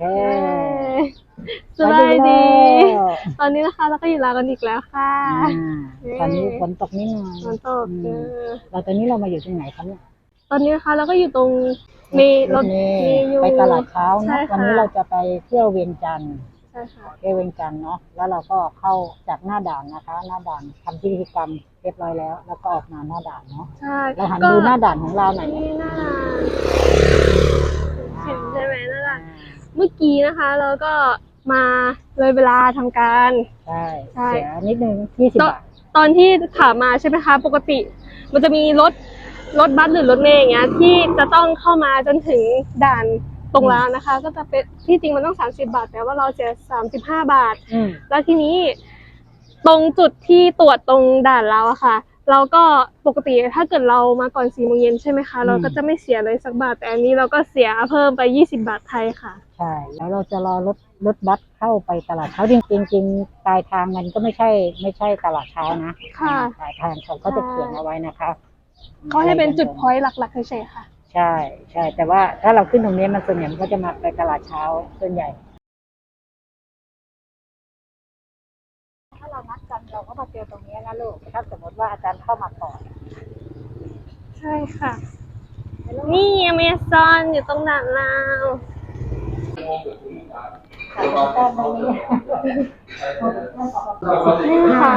แค่สบายดีแล้วตอนนี้นะคะเราก็อยู่ลาวกันอีกแล้วค่ะอ่าตอนนี้ฝนตกนิดหน่อยฝนตกอืเอมอเราตอนนี้เรามาอยู่ที่ไหนครับเนี่ยตอนนี้นะคะเราก็อยู่ตรงมีรถเมมีล์อยู่ไปตลาดเช้าใช่เนาะค่ะวันนี้เราจะไปเที่ยวเวียงจันทร์ใช่ค่ะเที่ยวเวียงจันทร์เนาะแล้วเราก็เข้าจากหน้าด่านนะคะ หน้าด่านทำพิธีกรรมเรียบร้อยแล้ว แล้วก็ออกมาหน้าด่านเนาะใช่เราหันดูหน้าด่านของเราหน่อยนี่หน้าเห็นใช่ไหมหน้าด่าน เมื่อกี้นะคะเราก็มาเลยเวลาทำการ ใช่ใช่เสียนิดนึงยี่สิบบาท ตอนที่ขามาใช่ไหมคะ ปกติ มันจะมีรถรถบัสหรือรถเมย์อย่างเงี้ยที่จะต้องเข้ามาจนถึงด่านตรงแล้วนะคะ ก็จะเป็นที่จริงมันต้อง 30 บาท แต่ว่าเราเสีย35 บาทอืมแล้วทีนี้ ตรงจุดที่ตรวจตรงด่านเราอะค่ะ เราก็ปกติถ้าเกิดเรามาก่อนสี่โมงเย็นใช่ไหมคะ เราก็จะไม่เสียเลยสักบาทแต่อันนี้เราก็เสียเพิ่มไป 20 บาทไทยค่ะ ใช่ แล้วเราจะรอรถรถบัสเข้าไปตลาดเช้าจริงๆจริงๆปลายทางมันก็ไม่ใช่ ไม่ใช่ตลาดเช้านะค่ะปลายทางเขาก็จะเขียนเอาไว้นะคะเขาให้เป็นจุดพอยต์หลักๆเฉยๆค่ะ ใช่ใช่แต่ว่าถ้าเราขึ้นตรงนี้มันส่วนใหญ่มันก็จะมาไปตลาดเช้าส่วนใหญ่ ถ้าเรานัดกันเราก็มาเจอตรงนี้นะลูกถ้าสมมติว่าอาจารย์เข้ามาก่อนใช่ค่ะ นี่อเมซอนอยู่ตรงด่านลาว นี่นะคะ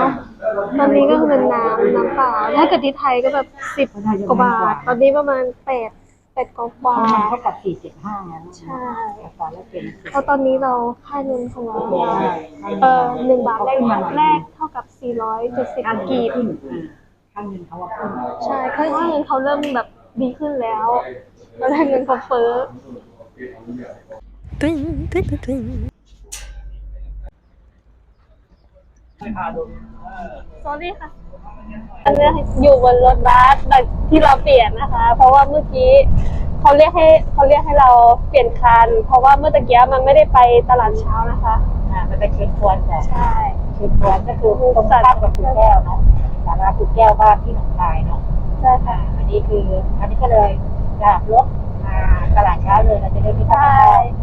ตอนนี้ก็คือเป็นน้ำน้ำเปล่า ถ้าเกิดที่ไทยก็แบบสิบกว่าบาท ตอนนี้ประมาณแปดแปดกว่าเพราะมันเท่ากับสี่สิบห้านะใช่อัตราแลกเปลี่ยนเพราะตอนนี้เราค่าเงินของเราเออหนึ่งบาทแรกแรกเท่ากับสี่ร้อยเจ็ดสิบกีบขึ้นอ่าข้างเงินเขาว่าขึ้นใช่ค่าเงินเขาเริ่มแบบดีขึ้นแล้ว แล้วแรงเงินเขาเฟ้อ สอรี่ค่ะอันนี้อยู่บนรถบัสแบบที่เราเปลี่ยนนะคะ เพราะว่าเมื่อกี้เขาเรียกให้เขาเรียกให้เราเปลี่ยนคัน เพราะว่าเมื่อตะกี้มันไม่ได้ไปตลาดเช้านะคะอ่ามันเป็นเช็คพวนต์แต่ใช่เช็คพวนต์ก็คือตรงข้ามกับคุณแก้วเนาะสาราคุณแก้วบ้านที่หนองคายเนาะใช่ค่ะอ่าอันนี้คืออันนี้ก็เลยจากรถมาตลาดเช้าเลยเราจะได้ไม่ต้องใช่มาอั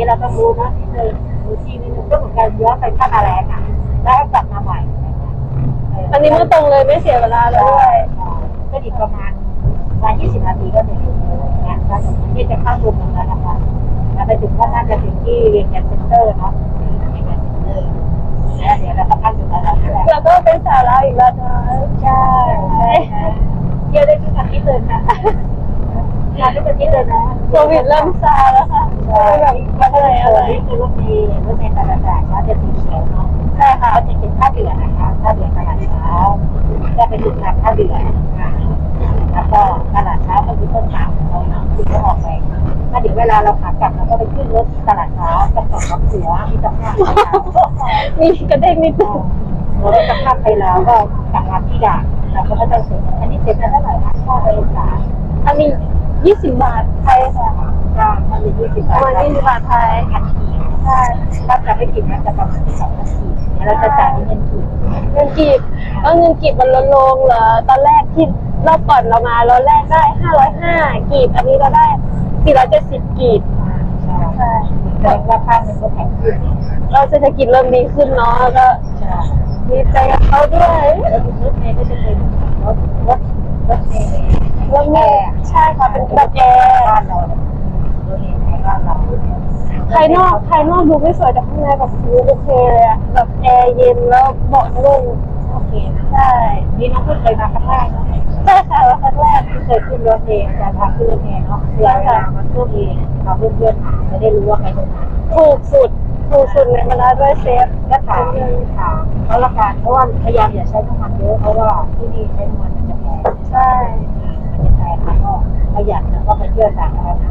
นนี้เราต้องรู้นะนิดนึงรู้ที่นิดนึงก็เหมือนกันย้อนไปท่านาแรงอะแล้วก็กลับมาใหม่เอันนี้เมื่อตรงเลยไม่เสียเวลาเลยด้วยก็อีกประมาณวันยี่สิบนาทีก็ถึงนะถ้าสมมติที่จะเข้ารุมแล้วนะคะแล้วไปถึงก็น่าจะถึงที่เวียงจันทร์เซ็นเตอร์เนาะเวียงจันทร์เซ็นเตอร์แล้วเดี๋ยวเราก็พักอยู่แล้วแหละแล้วก็เป็นสาระอีกแล้วนะใช่ใช่นะเที่ยวได้ทุกอาทิตย์เลยนะ งานทุกอาทิตย์เลยนะโควิดเริ่มซาแล้วค่ะใช่แบบก็อะไรอะไรคือรถเมล์รถเมล์ตลาดเช้าจะสีเขียวเนาะใช่ค่ะเขาจะเป็นท่าเรือนะคะท่าเรือตลาดเช้าจะไปถึงทางท่าเรือนะคะแล้วก็ตลาดเช้าก็คือต้นทางของเขาเนาะคือเขาออกไปถ้าเดี๋ยวเวลาเราขากลับเราก็ไปขึ้นรถตลาดเช้ากับสองรถเสือมีสภาพมีกระเด้งนิดนึงรถสภาพไปแล้วก็กลับมาที่ด่านเราก็จะเสร็จอันนี้เสร็จแล้วเท่าไหร่นะค่าโดยสาร อันนี้ ยี่สิบบาทไทยค่ะก็มันอยู่ที่สิบปบาระมาณทยี่สิบบาทไทยพันกีบใช่ถ้าจะไม่ผิดนะจะประมาณสองพันกีบเดี๋ยวเราจะจ่ายเป็นเงินกีบเงินกีบแล้วเงินกีบมันลดลงเหรอตอนแรกที่รอบก่อนเรามาเราแรกได้ห้าร้อยห้ากีบ อันนี้เราได้สี่ร้อยเจ็ดสิบกีบใช่ใช่แสดงว่าค่าเงินก็แพงขึ้นเราเศรษฐกิจเริ่มดีขึ้นเนาะแล้วก็ใช่ดีใจกับเขาด้วย แล้วรถเมล์ก็จะเป็นรถรถรถเมล์ แล้วแม่ใแบบแอร์บ้านเราเนี่ยรถเมล์ในบ้านเราภายนอกภายนอกดูไม่สวยแต่ข้างในแบบฟูโอเคเลยอะแบบแอร์เย็นแล้วเบาะนุ่มโอเคนะใช่นี่น้องเพิ่งเคยมาครั้งแรกเนาะใช่ค่ะแล้วครั้งแรกที่เคยขึ้นรถเอาจารพาขึ้นรถเมล์เนาะเวลาเวลามาช่วงเองเราเพื่อนๆมาจะได้รู้ว่าใครเป็นใครถูกสุดถูกสุดในบรรดาด้วยเซฟก็ถามถามเขาละกันเพราะว่าพยายามอย่าใช้น้ำมันเยอะเพราะว่าที่นี่ใช้น้ำมันมันจะแพงใช่มันจะแพงแล้วก็ ประหยัดแล้วก็ไปเที่ยวสาธารณะ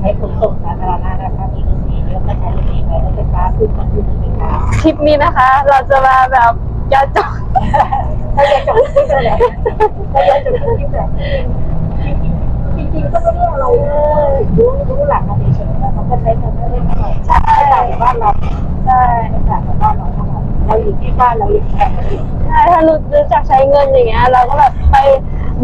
ใช้ขนส่งสาธารณะนะคะมีรถเมล์เยอะก็ใช้รถเมล์ไปรถไฟฟ้าขึ้นก็ขึ้นรถไฟฟ้าคลิปนี้นะคะ เราจะมาแบบยาจอดถ้าอยากจะคลิปเลยถ้าอยากจะคลิปเลยจริงๆก็ไม่ได้อะไรเลยรู้รู้หลักมาเฉยๆแล้วก็ใช้เงินไม่ได้เท่าไหร่ใช่ต่างจากบ้านเราใช่ไม่ต่างจากบ้านเราเท่าไรเราอยู่ที่บ้านเราอยังแต่ใช่ถ้ารู้รู้จักใช้เงินอย่างเงี้ยเราก็แบบไป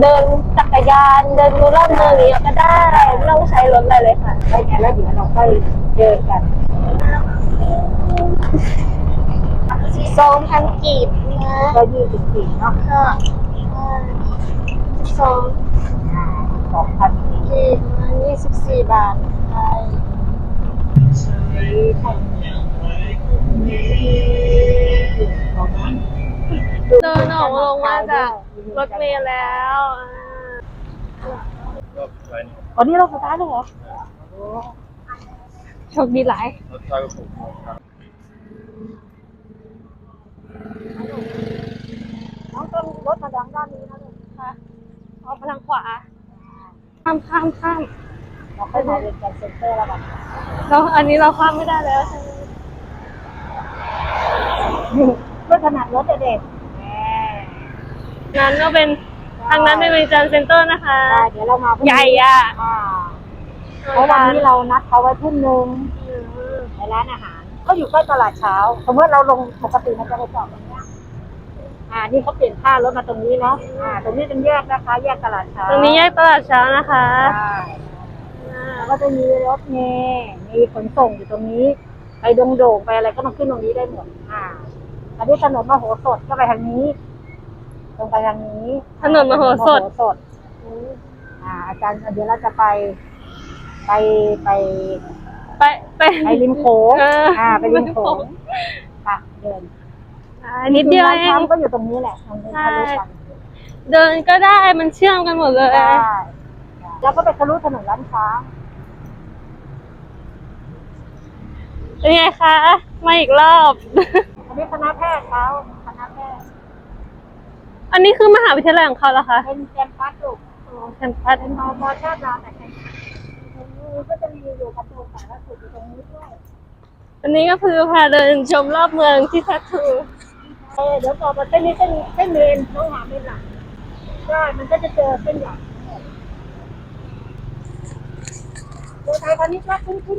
เดินจักรยานเดินดูรอบเมืองอย่างเงี้ยก็ได้ไม่ต้องใช้รถอะไรเลยค่ะไปไงแล้วเดี๋ยวเราค่อยเดินกันสองพันกีบนะก็ยี่สิบสี่เนาะก็สองสองพันสี่กีบมายี่สิบสี่บาทไทย เดินออกลงมาจากรถเมล์แล้วอ่าวันนี้เราสตาร์ทเลยเหรอโชคดีหลายน้องต้องรถมาดังด้านนี้นะลูกค่ะเอาพลังขวา ข้ามข้ามข้ามเราค่อยมาเรียนกันเซ็นเตอร์แล้วกันแล้วอันนี้เราข้ามไม่ได้แล้วใช่ไหมไม่ถนัดรถเด็กแหมนั้นก็เป็นทางนั้นเป็นเวจันเซ็นเตอร์นะคะ ได้เดี๋ยวเรามาพรุ่งนี้ใหญ่อะอ่าเพราะวันนี้เรานัดเขาไว้ทุ่มหนึ่งในร้านอาหารเขาอยู่ใกล้ตลาดเช้าสมมติเราลงปกติมันจะไปจอดตรงเนี้ยอ่านี่เขาเปลี่ยนท่ารถมาตรงนี้เนาะอ่า ตรงนี้เป็นแยกนะคะ แยกตลาดเช้าตรงนี้แยกตลาดเช้านะคะใช่แล้วก็จะมีรถเมล์มีขนส่งอยู่ตรงนี้ ไปดงโด่งไปอะไรก็มาขึ้นตรงนี้ได้หมดอ่าอันนี้ถนนมโหสถก็ไปทางนี้ต รงไปทางนี้ถนนมโหสถถนนมโหสถอ่าอาจารย์เดี๋ยวเราจะไป ไปไป ไปไป ไปริมโขงเอออ่าไปริมโขงค่ะเดินอ่านิดเดียวร้านเองค้าก็อยู่ตรงนี้แหละตรงนี้ใช่ ทะลุกันเดินก็ได้มันเชื่อมกันหมดเลย ได้แล้วก็ไปทะลุถนนร้านค้าเป็นไงคะ มาอีกรอบ อันนี้คณะแพทย์เขาคณะแพทย์ อันนี้คือมหาวิทยาลัยของเขาเหรอคะเป็นแคมปัสลูกอ๋อแคมปัสเป็นมอมอชาติเราแต่แคมปัสตรงนี้ก็จะมีอยู่กระทรวงสาธารณสุขอยู่ตรงนี้ด้วยอันนี้ก็คือพาเดินชมรอบเมืองที่ทัตทูเออเดี๋ยวต่อมาเส้นนี้เส้นเส้นเมนน้องหาเมนหลังใช่มันก็จะเจอเส้นใหญ่โดยไทยตอนนี้ก็คุ้นคุ้น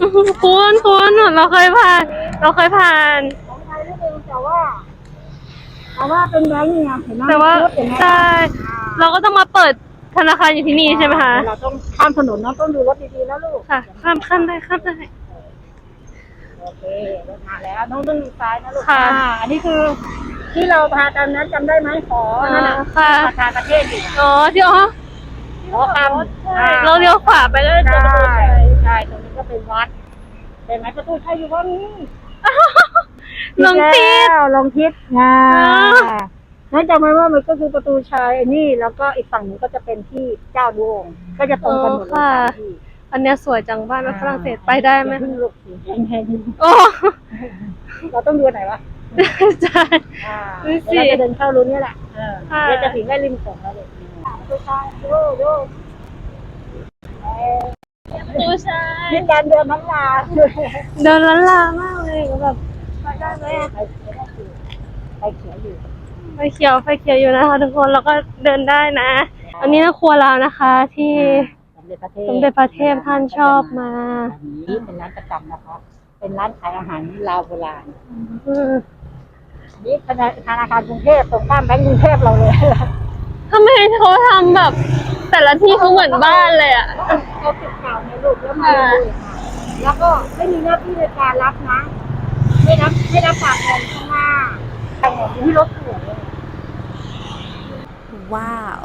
อื้อหือคุ้นคุ้นเราเคยผ่าน เราเคยผ่านๆของไทยนี่เองแต่ว่า แต่ว่าเป็นแบงค์นี่ไงเห็นไหมแต่ว่ารถเห็นไหมใช่เราก็ต้องมาเปิดธนาคารอยู่ที่นี่ใช่ไหมคะเราต้องข้ามถนนเนาะต้องดูรถดีๆนะลูกค่ะข้ามข้ามได้ข้ามได้โอเครถมาแล้วน้องต้องดูซ้ายนะลูกค่ะอ่าอันนี้คือ ที่เราพากันนั้นจำได้ไหมขอนั่นน่ะค่ะประธานประเทศอยู่อ๋อที่อ๋อขอคำอ่เราเลี้ยวขวาไปแล้วเจอประตูชัยใช่ตรงนี้ก็เป็นวัดเป็นไหมประตูชัยอยู่วัดนี้ ลงติดแล้วลงทิศอ่าอ๋อนั่นจำไว้ว่ามันก็คือประตูชัยอันนี้แล้วก็อีกฝั่งหนึงก็จะเป็นที่เจ้าดวง ก็จะตรงกันหมดเลยค่ะสามที่อันเนี้ยสวยจังบ้านฝรั่งเศสไปได้ไหมอย่าเพิ่งลุกสิแพงโอ้ๆเราต้องดูไหนวะใช่ อ่าดูสิ เดี๋ยวเราจะเดินเข้ารุ่นนี้แหละเออค่ะเดี๋ยวจะถึงได้ริมโขงแล้วเลยประตูชัยดูดูเอ่อประตูชัยมีการเดินน้ำลาเดินล้านลามากเลยแบบ ไปได้ไหมอะไปเขียวอยู่ไปเขียวอยู่ไฟเขียวไฟเขียวอยู่นะคะทุกคนแล้วก็เดินได้นะ อันนี้นะครัวเรานะคะ ที่สมเด็จพระเทพสมเด็จพระเทพท่านชอบมาอันนี้เป็นร้านประจำนะคะ เป็นร้านขายอาหารลาวโบราณอืมนี่ธนาธนาคารกรุงเทพตรงข้ามแบงก์กรุงเทพเราเลยทำไมเขาทำแบบ แต่ละที่เขาเหมือนบ้านเลยอะเขาติดเก่าในลูกแล้วมาเลยแล้วก็ไม่มีหน้าที่ในการรับนะ ไม่รับไม่รับฝากเงินข้างหน้าแต่เงินอยู่ที่รถเขื่อนเลยว้าว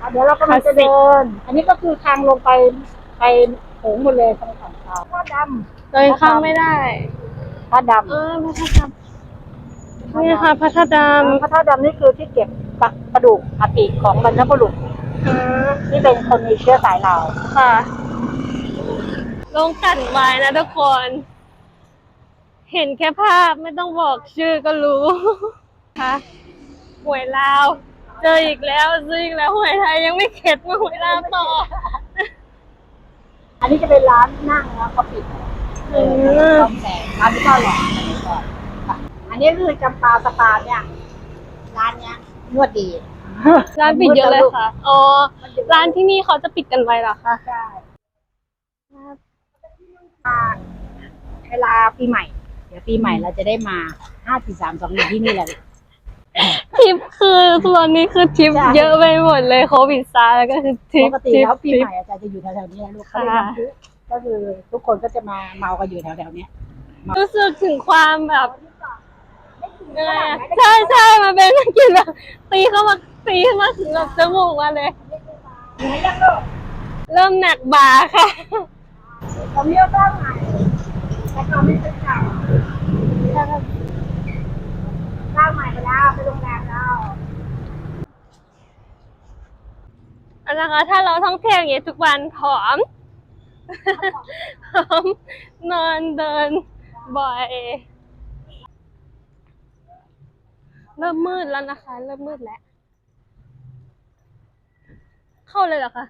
อะเดี๋ยวเราก็มันจะเดิน อันนี้ก็คือทางลงไปไปโขงหมดเลยทางฝั่งเราผ้าดเดินข้ามไม่ได้ำผ้าดำเออพระธาตุดำนี่ค่ะพระธาตุดพระธาตุดำนี่คือที่เก็บกระดูกอัฐิของบรรพบุรุษำอ่าที่เป็นคนมีเชื้อสายเราวค่ะ ลงกันไว้นะทุกคน เห็นแค่ภาพไม่ต้องบอกชื่อก็รู้ค่ะหวยลาว เจออีกแล้วซื้ออีกแล้วหวยไทยยังไม่เข็ดมาหวยลาวต่อ อันนี้จะเป็นร้านนั่งแล้วก็ปิดอืมต้มแสงร้านที่ก็หล่อค่ะอันนี้คือจำปาสปาเนี่ยร้านเนี้ยนวดดีร้านปิดเยอะเลยค่ะ อ๋อ ร้านที่นี่เขาจะปิดกันไว้เหรอคะ ใช่อ่าเวลาปีใหม่เดี๋ยวปีใหม่เราจะได้มาห้าสี่สามสองอยู่ที่นี่แหละทริปคือตอนนี้คือทริปใช่ เยอะไปหมดเลยโควิดซาแล้วก็คือทริปปกติทริปแล้วปีทริปใหม่อาจารย์จะอยู่แถวๆนี้นะลูกเขาเรียกค่ะน้ำพุก็คือทุกคนก็จะมาเมากันอยู่แถวๆเนี้ย รู้สึกถึงความแบบยังไงอะใช่ใช่มาเป็นกลินแบบตีเข้ามาตีเข้ามาถึงแบบจมูกมาเลยอยู่ไหนยังลูกเริ่มหนักบ่าค่ะ ผมเรียกบ้านใหม่แต่เขาไม่เป็นเก่าส ร้างใหม่ไปแล้วไปโรงแรมแล้วอันนะคะถ้าเราท่องเที่ยวอย่างเงี้ยทุกวันผอมผอมนอนเดินบ่อยเริ่มมืดแล้วนะคะ เริ่มมืดแล้ว เข้าเลยเหรอคะ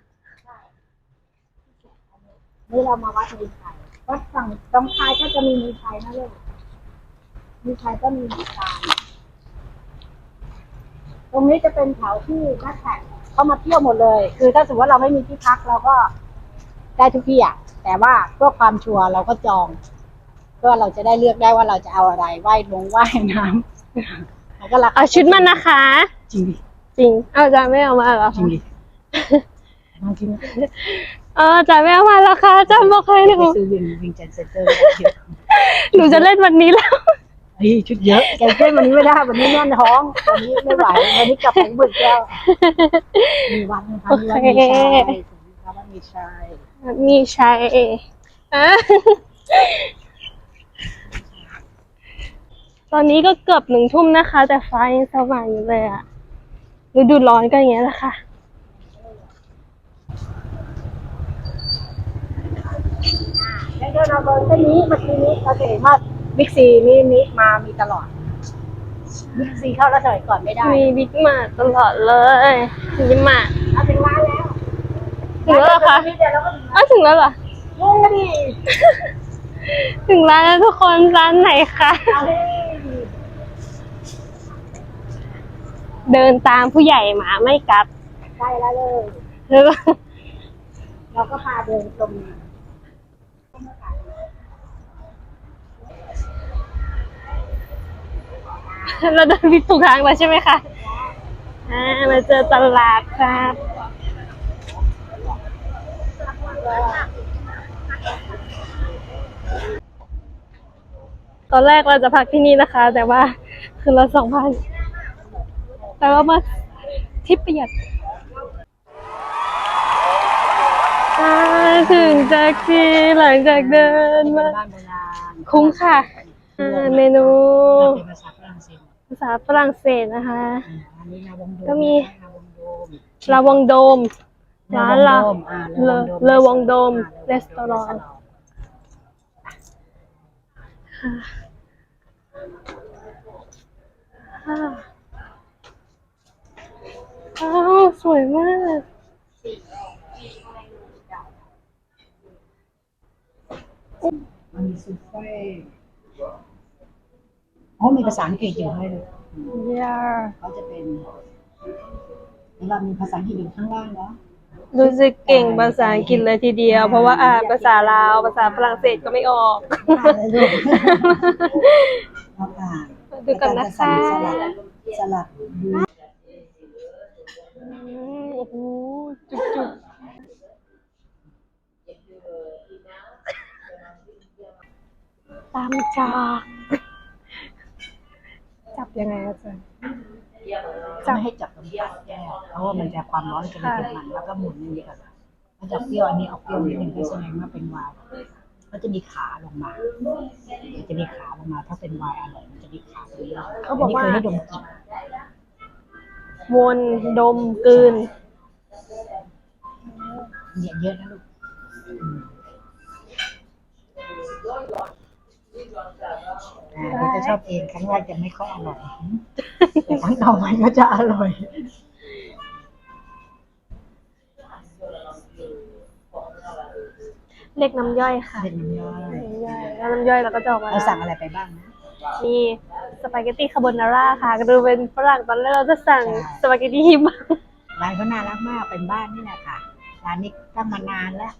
นี่เรามาวัดมีชัยวัดฝั่งตรงชายก็จะมีมีชัยนะลูกมีชัยก็มีเหมือนกัน ตรงนี้จะเป็นแถวที่นักแข่งเขามาเที่ยวหมดเลย คือถ้าสมมติว่าเราไม่มีที่พักเราก็ได้ทุกที่อะแต่ว่าเพื่อความชัวร์เราก็จองเพื่อเราจะได้เลือกได้ว่าเราจะเอาอะไรว่ายลงว่ายน้ำแล้วก็ราคาเอาชุดมันนะคะ จริงดิจริง เอาอาจารย์ไม่เอามาเหรอจริงคะดิลองกินเอออาจารย์ไม่เอามาแล้วค่ะอาจารย์บอกให้หนูไปซื้อวิงวิงเจนเซ็นเตอร์เยอะหนูจะเล่นวันนี้แล้ว เฮ้ยชุดเยอะแกเต้นวันนี้ไม่ได้วันนี้แน่นท้องวันนี้ไม่ไหววันนี้กลับแผงบึกแล้วมีวัดนะคะมีวัดมีชัยมีวัดมีชัยมีชัยอะตอนนี้ก็เกือบหนึ่งทุ่มนะคะ แต่ฟ้ายังสว่างอยู่เลยอะฤดูร้อนก็อย่างเงี้ยแหละค่ะแล้วเดินเอาเบอร์เส้นนี้เมื่อกี้นี้เราจะเห็นว่า บิ๊กซีนี่นี่มามีตลอดบิ๊กซีเข้าแล้วสมัยก่อนไม่ได้มีบิ๊กมาตลอดเลยบิ๊กมาเอาถึงร้านแล้วถึงแล้วเหรอคะนิดเดียวแล้วก็ถึงอ้าวถึงแล้วเหรองงดิถึงร้านแล้วทุกคนร้านไหนคะเอาให้เดินตามผู้ใหญ่หมาไม่กัดใกล้แล้วเลยแล้วก็เราก็พาเดินตรง เราเดินผิดถูกทางแล้วใช่ไหมคะอ่ามาเจอตลาดครับตอนแรกเราจะพักที่นี่นะคะ แต่ว่าคือเราสองพันแต่ว่ามาทิปประหยัดถึงจากที่หลังจากเดินมาคุ้มค่ะเมนูาษาฝรั่งเศสภาษาฝรั่งเศสนะคะ อันนี้นาวงโดมก็มีนาวงโดมลาวงโดม ร้านละอ่เลอเลอวงโดมอ่ารีสตอรองค่ะอ้าวสวยมาก มันมีซูเฟ่ อ๋อมีภาษาอังกฤษอยู่ให้เลยยาเขาจะเป็นแล้วเรามีภาษาอังกฤษอยู่ข้างล่างเนาะรู้สึกเก่งภาษาอังกฤษเลยทีเดียว เพราะว่าอ่านภาษาลาวภาษาฝรั่งเศสก็ไม่ออกอ่านเลยลูกเราอ่านดูกันนะคะสลับสลับดูอืมโอ้โหจุกจุกตามจาก จับยังไงอาจารย์ จะไม่ให้จับตรงปากแก้วเพราะว่ามันจะความร้อนจะไปถึงมันแล้วก็หมุนอย่างนี้ก่อนมันจะเปรี้ยวอันนี้ออกเปรี้ยวนิดนึงก็แสดงว่าเป็นไวน์ก็จะมีขาลงมามันจะมีขาลงมา ถ้าเป็นไวน์อร่อยมันจะมีขาตรงนี้เขาบอกว่า นนี้เคยให้ดมกลิ่นวนดมกลืน เนี่ยเยอะนะลูกอืมอ่า เดี๋ยวจะชอบเองครั้งแรกจะไม่ค่อยอร่อยแต่ครั้งต่อไปก็จะอร่อยเรียกน้ำย่อยค่ะเป็นน้ำย่อยน้ำย่อยแล้วน้ำย่อยเราก็จะออกมาเราสั่งอะไรไปบ้างนะมีสปาเกตตี้คาโบนาร่าค่ะก็ดูเป็นฝรั่งตอนแรกเราจะสั่งใช่สปาเกตตี้ฮิมะร้านเขาน่ารักมากเป็นบ้านนี่แหละค่ะร้านนี้ตั้งมานานแล้ว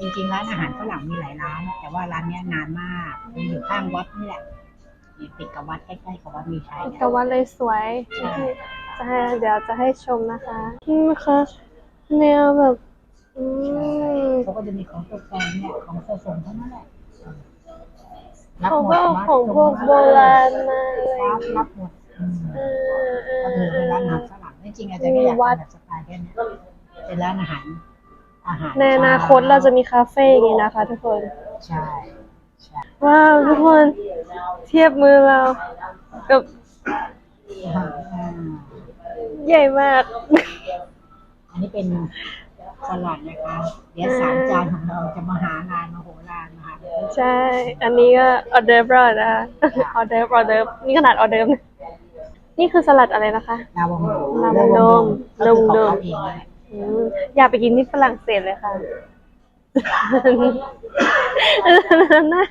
จริงๆร้านอาหารฝรั่งมีหลายร้าน แต่ว่าร้านเนี้ยนานมากมันอยู่ข้างวัดนี่แหละ ติดกับวัดใกล้ๆกับวัดมีชัยเนี่ยกวัดเลยสวยใช่ จะให้เดี๋ยวจะให้ชมนะคะนี่นะคะแนวแบบอืมเขาก็จะมีของตกแต่งเนี่ยของสะสมทั้งนั้นแหละรับเขาหมก็ดเอาวัดของพวกโบราณมาอะไรอรัย่าบงรังี้บหมดอืมเออเอก็อคือเอเป็นร้านอาอหารฝรั่งจริงๆอาจารย์ก็อยากมีวัดทำแบบสไตล์แค่เนี้ยเป็นร้านอาหารอาหารในอนาคตเราจะมีคาเฟ่อย่างนี้นะคะทุกคน ใช่ใช่ ว้าวทุกคนเทียบมือเรากับอ่าใหญ่มาก อันนี้เป็นสลัดนะคะ เดี๋ยวสามจานของเราจะมาหางานมาโหรานมาหาใช่ อันนี้ก็ออเดิร์ฟแล้วนะคะออเดิร์ฟออเดิร์ฟนี่ขนาดออเดิร์ฟนะนี่คือสลัดอะไรนะคะลาวงโดลาวงโดมก็คือของลาวงโดมเขาเองนั่นแหละอืมอยากไปกินที่ฝรั่งเศสเลยค่ะ น่า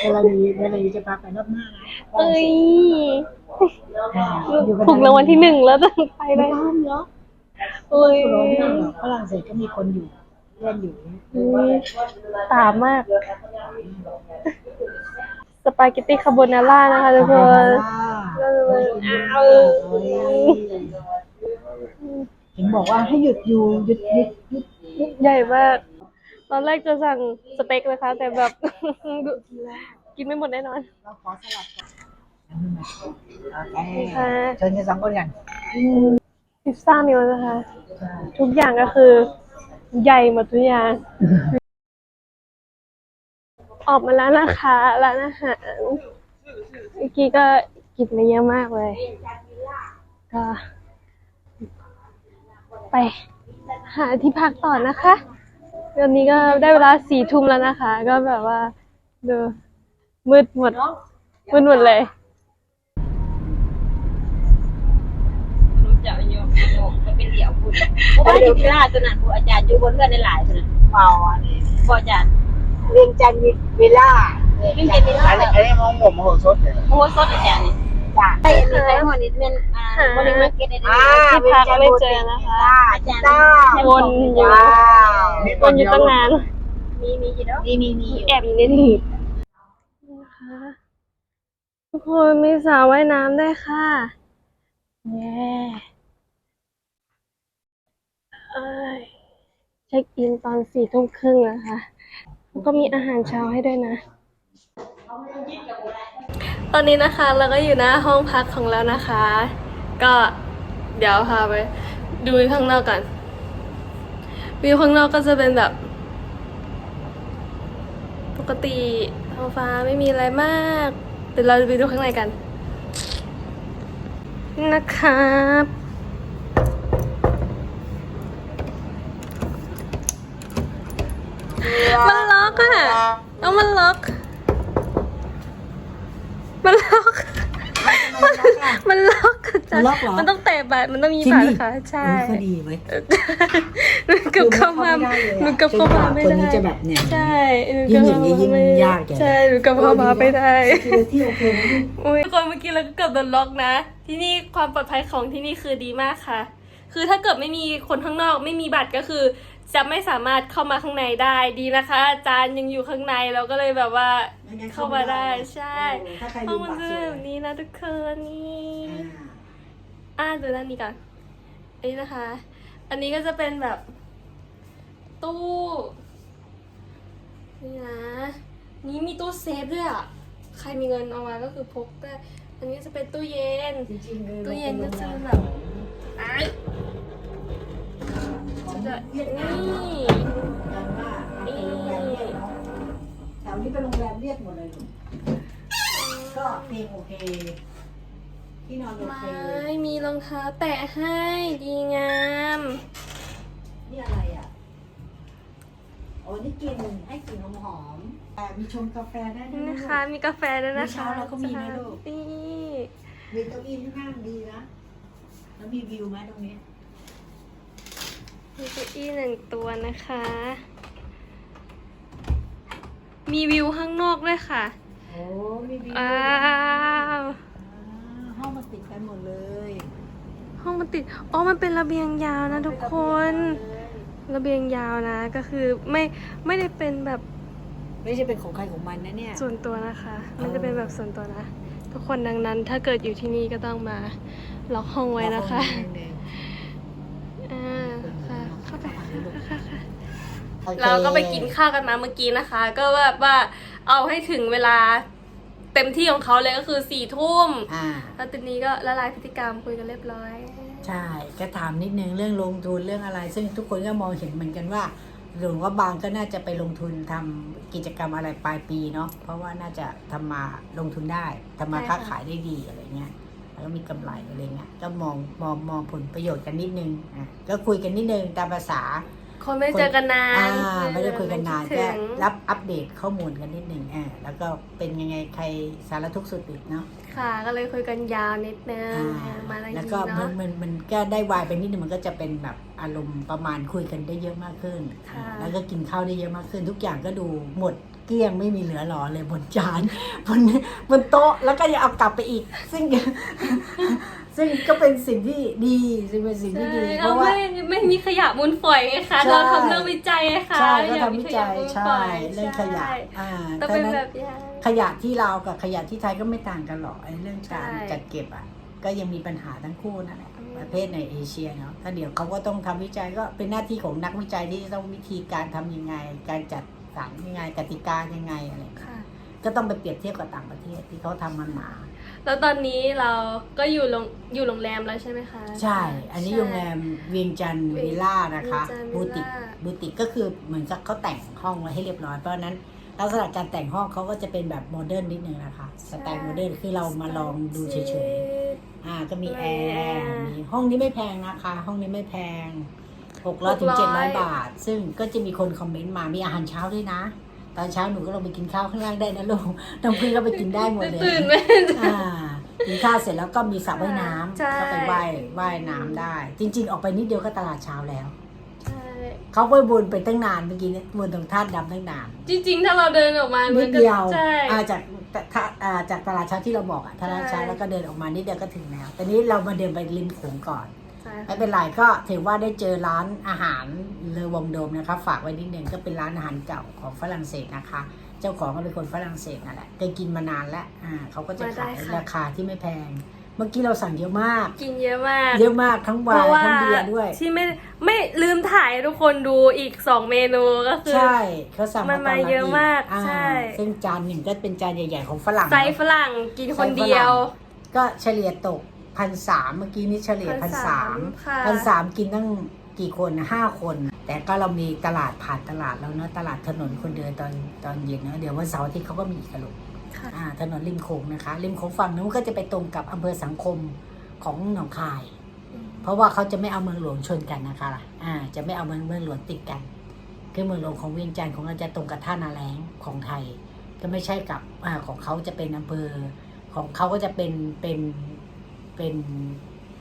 เวลาดีเวลาดีจะพาไปรอบหน้านะเอ้ยอ่าอยู่ถูกรางวัลที่หนึ่งแล้วจะไปไม่ได้ต้องเหรอเอ้ยร้อนากหรอกฝรั่งเศสก็มีคนอยู่เพื่นอยู่อุ๊ยตามมาก สปาเกตตี้คาโบนาร่านะคะทุกคน เอาว เห็นบอกว่าให้หยุดอยู่หยุดหยุดหยุดหยุดใหญ่มาก ตอนแรกจะสั่งสเต็กนะคะ แต่แบบ กินไม่หมดแน่นอนเราขอสลับก่อนโอเคค่ะเชิญกันสองคนกันพิซซ่ามิลนะคะ ทุกอย่างก็คือ ใหญ่หมดทุกอย่าง ออกมาแล้วนะคะร้านอาหารเมื่อกี้ก็กินมาเยอะมากเลย ก็ ไปหาที่พักต่อนะคะตอนนี้ก็ได้เวลาสี่ทุ่มแล้วนะคะ ก็แบบว่าดูมืดหมดมืดหมดเลยรู้จักอยู่มันเป็นเดี่ยวคุณเพราะว่าอยู่ที่ราชตัวนั้นผู้อาจารย์อยู่บนเพื่อนในหลายตัวนั้นเมาอันนี้ผู้อาจารย์เรียงจันทร์วิลล่าไม่เป็นเวลาอันนี้อันนี้มองผมโหสดเนี่ยโอ้สดอาจารย์นี่ จ้ะไอ้มีไอ้หัวนี้เป็นอ่าบริมาร์เก็ตได้อ่าที่พักไม่เจอนะคะอาจารย์วนอยู่ว้าววนอยู่ตั้งนานมีมีอยู่เนาะมีมีมีอยู่แอบอยู่ในนี่นะคะทุกคนมีสระว่ายน้ำได้วยค่ะเย้เอ้ยเช็คอินตอนสี่ทุ่มครึ่งนะคะแล้วก็มีอาหารเช้าให้ด้วยนะ ตอนนี้นะคะเราก็อยู่หน้าห้องพักของเรานะคะ ก็เดี๋ยวพาไปดูข้างนอกก่อนวิวข้างนอกก็จะเป็นแบบ ปกติท้องฟ้าไม่มีอะไรมากเดี๋ยวเราจะไปดูข้างในกัน นะครับมันล็อกอะเอา มันล็อกมันล็อกมันล็อกอะจ้ะมันต้องเตะบัตรมันต้องมีบัตรค่ะใช่ก็ดีเว้ยหนูเกับเข้ามาหนูเกับเข้ามาไม่คนได้นี้จะแบบเนี่ยใช่หนูยิ่เกับงอย่างนี้ยิ่งเข้มไม่ได้ยากใหญ่ใช่หนูเกับเข้ามาไม่ได้คือที่โอเคนะอุ๊ยทุกคนเมื่อกี้เราก็เกือบโดนล็อกนะ ที่นี่ความปลอดภัยของที่นี่คือดีมากค่ะ คือถ้าเกิดไม่มีคนข้างนอกไม่มีบัตรก็คือ จะไม่สามารถเข้ามาข้างในได้ดีนะคะ อาจารย์ยังอยู่ข้างในเราก็เลยแบบว่าเข้ามาได้ใช่ถ้าใครห้ดูองมันบัตรจะสวยแบบนี้นะทุกคนนี่ อ่าดูด้านนี้ก่อน อันนี้นะคะ อันนี้ก็จะเป็นแบบ ตู้ นี่นะ นี่มีตู้เซฟด้วยอะ ใครมีเงินเอามาก็คือพกได้ อันนี้จะเป็นตู้เย็น จริงๆเลยตู้เย็นก็จะเป็นแบบไอ้ จะนี่แถวนี้เป็นโรงแรมเรียกหมดเลยก็เพลงโอเค ที่นอนโอไมเค่มีรองเท้าแตะให้ดีงาม นี่อะไรอะ โอ้นี่กินให้กลิ่นหอมๆอ่ามีชงกาแฟได้ด้วนี่ยนะลูกคะมีกาแฟด้วยนะคะเมื่อเช้าเราก็มีนะลูก นี่มีเก้าอี้ที่นั่งดีนะ แล้วมีวิวไหมตรงนี้ มีเก้าอี้หนึ่งตัวนะคะ มีวิวข้างนอกด้วยค่ะ โอ้มีวิวว้าวอ่าห้องมันติดกันหมดเลยห้องมันติด อ๋อ มันเป็นระเบียงยาวนะทุกคน ระเบียงยาวนะ ก็คือไม่ไม่ได้เป็นแบบไม่ใช่เป็นของใครของมันนะเนี่ย ส่วนตัวนะคะ มันจะเป็นแบบส่วนตัวนะ ทุกคนดังนั้น ถ้าเกิดอยู่ที่นี่ก็ต้องมาล็อกห้องไว้นะคะอ่าค่ะ เข้าไปค่ะค่ะโอคเราก็ไปกินข้าวกันมาเมื่อกี้นะคะ ก็แบบว่าเอาให้ถึงเวลาเต็มที่ของเขาเลยก็คือสี่ทุ่มอ่า แล้วทีนี้ก็ละลายพฤติกรรมคุยกันเรียบร้อย ใช่ก็ถามนิดนึงเรื่องลงทุนเรื่องอะไร ซึ่งทุกคนก็มองเห็นเหมือนกันว่าหลวงว่าบางก็น่าจะไปลงทุนทำกิจกรรมอะไรปลายปีเนาะเพราะว่าน่าจะทำมาลงทุนได้ทำมาใช่ค้าค่ะขายได้ดีอะไรเงี้ย แล้วก็มีกำไรอะไรเงี้ยก็มองมองมองผลประโยชน์กันนิดนึงอะก็คุยกันนิดนึงตามภาษาคนไม่เจอกันนานอ่าไม่ได้คุยกันนานคิดก็ถึงรับอัปเดตข้อมูลกันนิดหนึ่งอ่าแล้วก็เป็นยังไงใครสารทุกข์สุดดิบเนาะค่ะ ก็เลยคุยกันยาวนิดนึงอ่ามาอะไรแล้วนี้ก็มันเนาะมันมันก็ได้วายไปนิดนึงมันก็จะเป็นแบบอารมณ์ประมาณคุยกันได้เยอะมากขึ้นค่ะแล้วก็กินข้าวได้เยอะมากขึ้น ทุกอย่างก็ดูหมด เกลี้ยงไม่มีเหลือหรอเลยบนจานบนบนโต๊ะแล้วก็ยังเอากลับไปอีก ซึ่ง ซึ่งก็เป็นสิ่งที่ดีซึ่งเป็นสิ่งที่ดีใช่เพเราราะว่า ไม่ไม่มีขยะมูลฝอยไงคะ ใช่ เราทำเรื่องวิจัยไงคะใช่ก็อยาทำวิจัยมีขะมูลใช่ฝอยเรื่องขยะใช่อ่าต้องดัเป็นงนั้นแบบอย่าง ขยะที่เราวกับขยะที่ไทยก็ไม่ต่างกันหรอกไอ้เรื่องการใช่จัดเก็บอะก็ยังมีปัญหาทั้งคู่นั่นแหละอืม ประเภทในเอเชียเนาะถ้าเดี๋ยวเขาก็ต้องทำวิจัยก็เป็นหน้าที่ของนักวิจัยที่จะต้องวิธีการทำยังไง การจัด สรรยังไงกติกายังไงอะไรค่ะ ก็ต้องไปเปรียบเทียบกับต่างประเทศที่เขาทำมันมา แล้วตอนนี้เราก็อยู่โรงอยู่โรงแรมแล้วใช่ไหมคะ ใช่ อันนี้ใช่โรงแรมเวียงจันทร์วิลล่านะคะเวียงจันทร์บูติกวิลล่าบูติกก็คือเหมือนกับเขาแต่งห้องไว้ให้เรียบร้อย เพราะฉะนั้นลักษณะการแต่งห้องเขาก็จะเป็นแบบโมเดิร์นนิดนึงนะคะ สไตล์โมเดิร์นคือเรามาลองดูเฉยๆ อ่าก็มีแอมีแอร์ร์มีห้องนี้ไม่แพงนะคะ ห้องนี้ไม่แพง หกร้อยถึงเจ็ดร้อย600บาท ซึ่งก็จะมีคนคอมเมนต์มามีอาหารเช้าด้วยนะ ตอนเช้าหนูก็ลงไปกินข้าวข้างล่างได้นะลูกน้องพึ่งก็ไปกินได้หมดเลยตื่นไหมอ่ากินข้าวเสร็จแล้วก็มีสระว่ายน้ใช่ำก็ไปว่ายว่ายน้ำได้ จริง ๆ ออกไปนิดเดียวก็ตลาดเช้าแล้วใช่เขาไปบนไปตั้งนานเมื่อกี้เนี่ยบนตรงท่าตุดำตั้งนาน จริง ๆ ถ้าเราเดินออกมานิมัดนก็เดียวใช่อ่าจากท่าอ่าจากตลาดเช้าที่เราบอกอะตลาดเช้าใช่แล้วก็เดินออกมานิดเดียวก็ถึงแล้วแต่นี้เรามาเดินไปริมโขงก่อนใช่ ไม่เป็นไรก็ถือว่าได้เจอร้านอาหารเลอวงโดมนะคะ ฝากไว้นิดนึงก็เป็นร้านอาหารเก่าของฝรั่งเศสนะคะ เจ้าของก็เป็นคนฝรั่งเศสนั่นแหละเคยกินมานานแล้วอ่าเขาก็จะขายราคาที่ไม่แพง เมื่อกี้เราสั่งเยอะมาก กินเยอะมาก เยอะมากทั้งไวน์ทั้งเบียร์ด้วย ที่ไม่ไม่ลืมถ่ายให้ทุกคนดูอีกสองเมนูก็คือใช่เขาสั่งมันมาตลดเยอะมากอ่ใช่ซึ่งจานหนึ่งก็เป็นจานใหญ่ๆของฝรั่งไซส์ฝรั่งกินคนเดียว ก็เฉลี่ยตก พันสามเมื่อกี้นี้เฉลี่ยพันสาม1,300ค่ะพันสามกินตั้งกี่คนห้าคน แต่ก็เรามีตลาดผ่านตลาดแล้วเนอะตลาดถนนคนเดินตอนตอนเย็นนะเดี๋ยววันเสาร์อาทิตย์เขาก็มีอีกอะลูกค่ะอ่าถนนริมโขงนะคะ ริมโขงฝั่งนู้นก็จะไปตรงกับอำเภอสังคมของหนองคาย เพราะว่าเขาจะไม่เอาเมืองหลวงชนกันนะคะอ่าจะไม่เอาเมืองเมืองหลวงติดกัน คือเมืองหลวงของเวียงจันทร์ของเราจะตรงกับท่านาแรงของไทย ก็ไม่ใช่กับอ่าของเขาจะเป็นอำเภอของเขาก็จะเป็นเป็น เป็น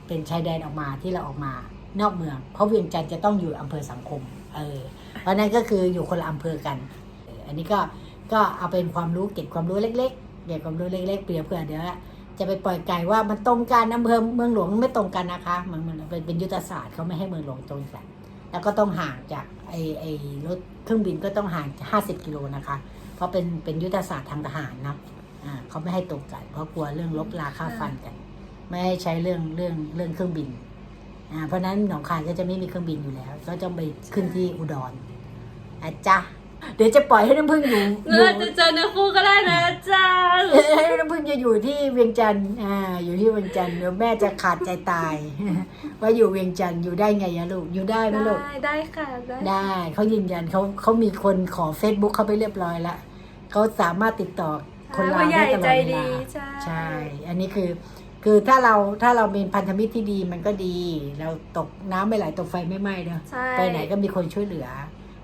เป็นชายแดนออกมาที่เราออกมานอกเมือง เพราะเวียงจันทร์จะต้องอยู่อำเภอสังคม เออ เพราะนั้นก็คืออยู่คนละอำเภอกันเอออันนี้ก็ก็เอาเป็นความรู้เก็บความรู้เล็กๆเก็บความรู้เล็กๆเปรียบเผื่อเดี๋ยวจะไปปล่อยไก่ว่ามันตรงกันอำเภอเมืองหลวงไม่ตรงกันนะคะมันมันเป็นเป็นยุทธศาสตร์เขาไม่ให้เมืองหลวงตรงกันแล้วก็ต้องห่างจากไอไอรถเครื่องบินก็ต้องห่าง 50 กิโลนะคะ เพราะเป็นเป็นยุทธศาสตร์ทางทหารนะอ่าเขาไม่ให้ตรงกันเพราะกลัวเรื่องลบราค่าฟันกัน ไม่ให้ใช้เรื่องเรื่องเรื่องเครื่องบินอ่าเพราะฉะนั้นหนองคายก็จะไม่มีเครื่องบินอยู่แล้ว ก็จะไปขึ้นที่อุดรอาจ้ะเดี๋ยวจะปล่อยให้น้ำพึ่งอยู่อเนื้ยู่อจะเจอเนื้อคู่ก็ได้นะอาจารย์ ให้น้ำพึ่งจะอยู่ที่เวียงจันทร์อ่า อยู่ที่เวียงจันทร์เดี๋ยวแม่จะขาดใจตาย ว่าอยู่เวียงจันทร์อยู่ได้ไงอะลูก อยู่ได้ไหมลูก ได้ได้ค่ะได้ได้ เขายืนยันเขาเขามีคนขอ Facebook เขาไปเรียบร้อยแล้วเขาสามารถติดต่อคนลาวผู้ใหได้ญ่ตลอใจดเวดีลาใช่ใช่ อันนี้คือ คือถ้าเราถ้าเราเป็นพันธมิตรที่ดีมันก็ดี เราตกน้ำไม่ไหลตกไฟไม่ไหม้เนอะใช่ ไปไหนก็มีคนช่วยเหลือ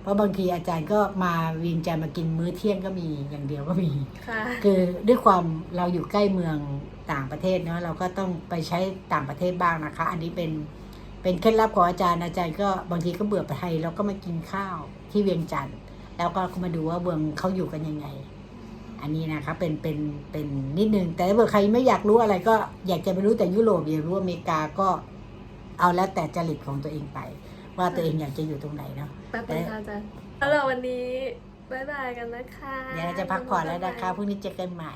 เพราะบางทีอาจารย์ก็มาเวียงจันทร์มากินมื้อเที่ยงก็มีอย่างเดียวก็มี ค่ะ คือด้วยความเราอยู่ใกล้เมืองต่างประเทศเนาะเราก็ต้องไปใช้ต่างประเทศบ้างนะคะ อันนี้เป็นเป็นเคล็ดลับของอาจารย์อาจารย์ก็บางทีก็เบื่อไปไทยเราก็มากินข้าวที่เวียงจันทร์แล้วก็มาดูว่าเมืองเขาอยู่กันยังไง อันนี้นะคะเป็นเป็นเป็นนิดนึง แต่ถ้าเผื่อใครไม่อยากรู้อะไรก็อยากจะไปรู้แต่ยุโรปอยากรู้อเมริกาก็เอาแล้วแต่จริตของตัวเองไป ว่าตัวเองอยากจะอยู่ตรงไหนเนาะแป๊บนึงค่ะอาจารย์แล้วเราวันนี้บ๊ายบายกันนะคะ เดี๋ยวเราจะพักผ่อนแล้วนะคะพรุ่งนี้เจอกันใหม่